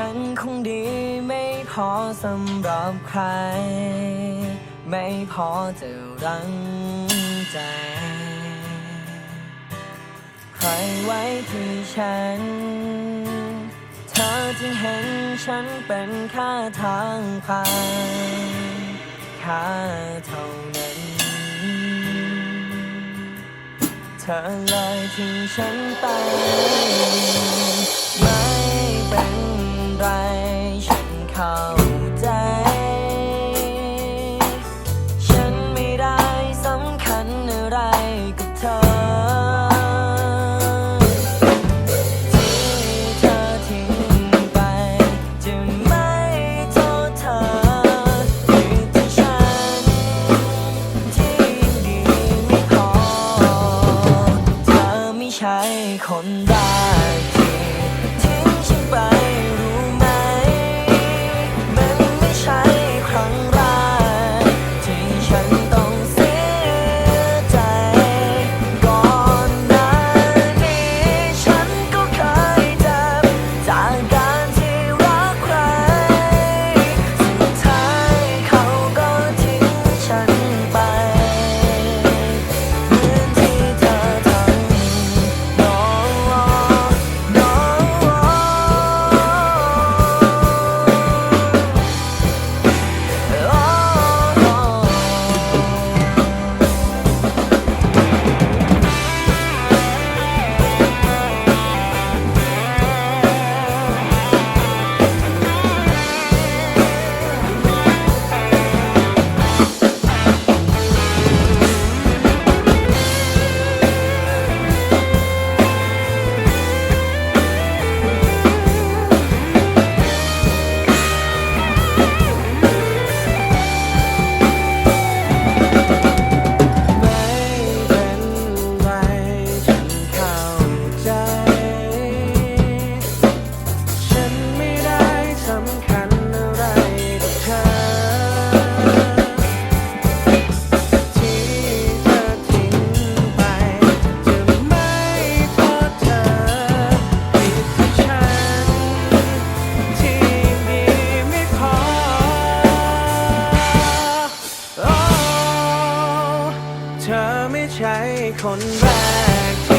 ฉันคงดีไม่พอสำหรับใคร ไม่พอจะรังใจ ใครไว้ที่ฉัน เธอจึงเห็นฉันเป็นค่าทางผ่านค่าเท่านั้น เธอเลยทิ้งฉันไป คนได้ ธอไม่ใช่คนแรก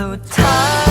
so tired.